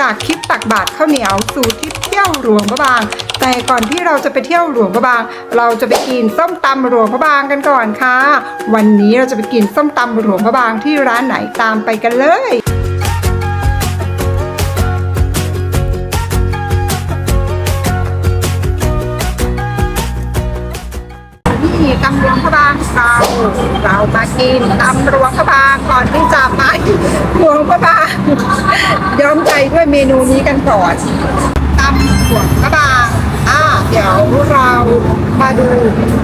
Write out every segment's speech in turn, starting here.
จากคลิปตักบาตรข้าวเหนียวสู่ทริปเที่ยวหลวงพระบาง แต่ก่อนที่เราจะไปเที่ยวหลวงพระบาง เราจะไปกินส้มตำหลวงพระบางกันก่อนค่ะ วันนี้เราจะไปกินส้มตำหลวงพระบางที่ร้านไหนตามไปกันเลยนี่ตำรวงพระบางเราเรามากินตำรวงพระบางก่อนที่จะไปหลวงพระบาง ย้อมใจด้วยเมนูนี้กันก่อนตำหลวงพระบางอ่าเดี๋ยวเรามาดู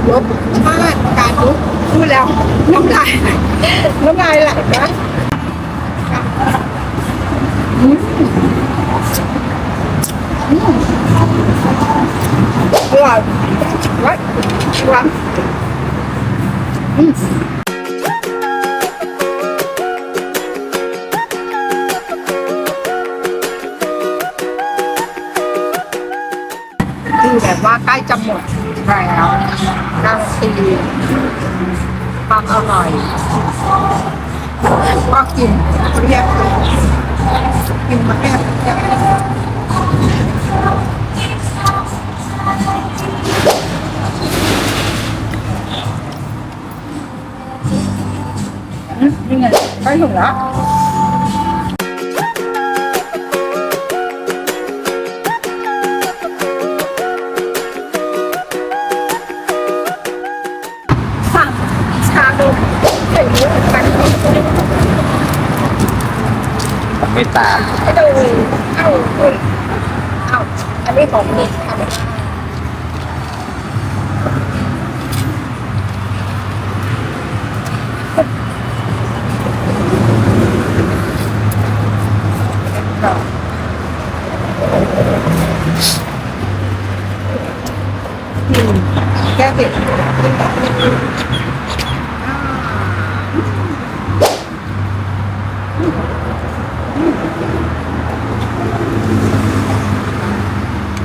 รสชาติการลุกพูดแล้วน้ำลายน้ำลายไหลนะอืมอืมอร่อยวัดวั คือแบบว่าใกล้จะหมดแล้วการันตีความอร่อยก็กินเรียบกินมาแค่ยบอืมนี่ไงใกล้ถึงแล้ว ไม่ตามให้ดูเอ้าอุ้ยเอ้าอันนี้ของนี่ค่ะแก้เผ็ด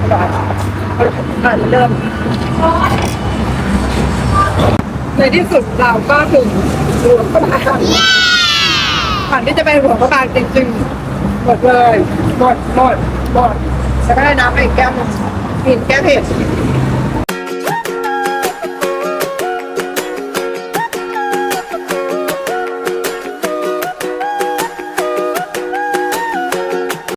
อร่อยอะเริ่มในที่สุดเราก็ถึงหลวงพระบางก่อนที่จะไปหลวงพระบางจริงๆหมดเลย หมดหมดหมดแล้วก็ได้น้ำไปอีกแก้วหนึงกินแก้เผ็ด